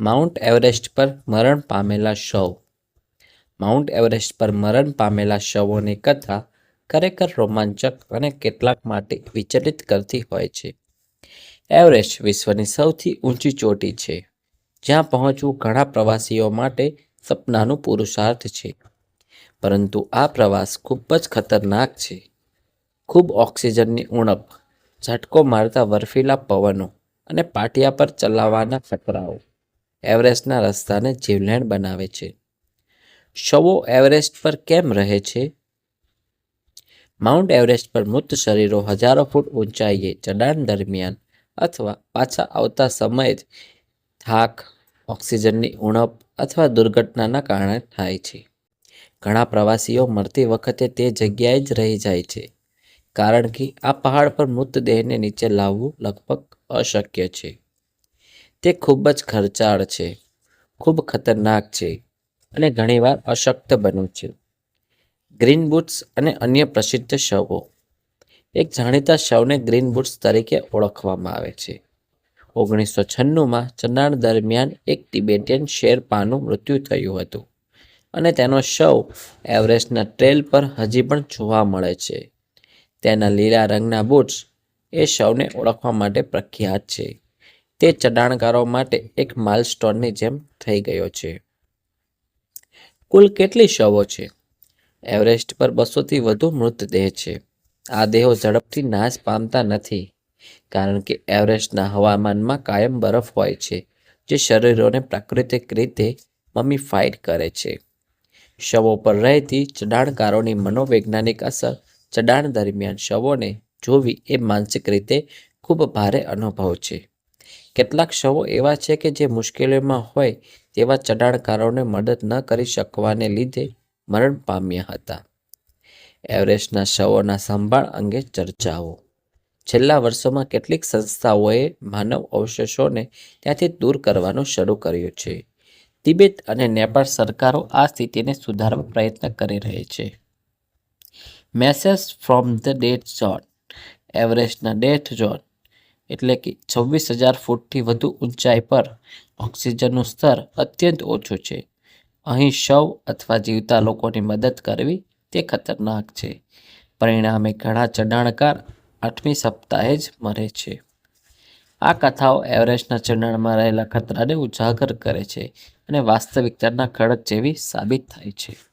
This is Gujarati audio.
માઉન્ટ એવરેસ્ટ પર મરણ પામેલા શવ. માઉન્ટ એવરેસ્ટ પર મરણ પામેલા શવોની કથા ખરેખર રોમાંચક અને કેટલાક માટે વિચલિત કરતી હોય છે. એવરેસ્ટ વિશ્વની સૌથી ઊંચી ચોટી છે, જ્યાં પહોંચવું ઘણા પ્રવાસીઓ માટે સપનાનું પુરુષાર્થ છે. પરંતુ આ પ્રવાસ ખૂબ જ ખતરનાક છે. ખૂબ ઓક્સિજનની ઉણપ, ઝટકો મારતા બર્ફીલા પવનો અને પાટિયા પર ચલાવવાના ખતરાઓ. એવરેસ્ટના રસ્તાને જીવલેણ બનાવે છે. શવો એવરેસ્ટ પર કેમ રહે છે? માઉન્ટ એવરેસ્ટ પર મૃત શરીરો હજારો ફૂટ ઊંચાઈએ ચડાણ દરમિયાન અથવા પાછા આવતા સમયે જ થાક, ઓક્સિજનની ઉણપ અથવા દુર્ઘટનાના કારણે થાય છે. ઘણા પ્રવાસીઓ મરતી વખતે તે જગ્યાએ જ રહી જાય છે, કારણ કે આ પહાડ પર મૃતદેહને નીચે લાવવું લગભગ અશક્ય છે. તે ખૂબ જ ખર્ચાળ છે, ખૂબ ખતરનાક છે અને ઘણીવાર અશક્ત બન્યું છે. ગ્રીન બુટ્સ અને અન્ય પ્રસિદ્ધ શવો. એક જાણીતા શવને ગ્રીન બુટ્સ તરીકે ઓળખવામાં આવે છે. ઓગણીસો છન્નુંમાં ચઢાણ દરમિયાન એક તિબેટિયન શેરપાનું મૃત્યુ થયું હતું અને તેનો શવ એવરેસ્ટના ટ્રેલ પર હજી પણ જોવા મળે છે. તેના લીલા રંગના બુટ્સ એ શવને ઓળખવા માટે પ્રખ્યાત છે. તે ચઢાણકારો માટે એક માઇલસ્ટોનની જેમ થઈ ગયો છે. કુલ કેટલી શવો છે? એવરેસ્ટ પર બસોથી વધુ મૃતદેહ છે. આ દેહો ઝડપથી નાશ પામતા નથી, કારણ કે એવરેસ્ટના હવામાનમાં કાયમ બરફ હોય છે, જે શરીરોને પ્રાકૃતિક રીતે મમીફાઈડ કરે છે. શવો પર રહેતી ચઢાણકારોની મનોવૈજ્ઞાનિક અસર ચઢાણ દરમિયાન શવોને જોવી એ માનસિક રીતે ખૂબ ભારે અનુભવ છે. કેટલાક શવો એવા છે કે જે મુશ્કેલીમાં હોય તેવા ચઢાણકારોને મદદ ન કરી શકવાને લીધે મરણ પામ્યા હતા. એવરેસ્ટના શવોના સંભાળ અંગે ચર્ચાઓ. છેલ્લા વર્ષોમાં કેટલીક સંસ્થાઓએ માનવ અવશેષોને ત્યાંથી દૂર કરવાનું શરૂ કર્યું છે. તિબેટ અને નેપાળ સરકારો આ સ્થિતિને સુધારવા પ્રયત્ન કરી રહી છે. Message from the death zone. એવરેસ્ટના death zone. એટલે કે છવ્વીસ હજાર ફૂટથી વધુ ઊંચાઈ પર ઓક્સિજનનું સ્તર અત્યંત ઓછું છે. અહીં શવ અથવા જીવતા લોકોની મદદ કરવી તે ખતરનાક છે. પરિણામે ઘણા ચઢાણકાર આઠમી સપ્તાહે જ મરે છે. આ કથાઓ એવરેસ્ટના ચઢાણમાં રહેલા ખતરાને ઉજાગર કરે છે અને વાસ્તવિકતાના ખડક જેવી સાબિત થાય છે.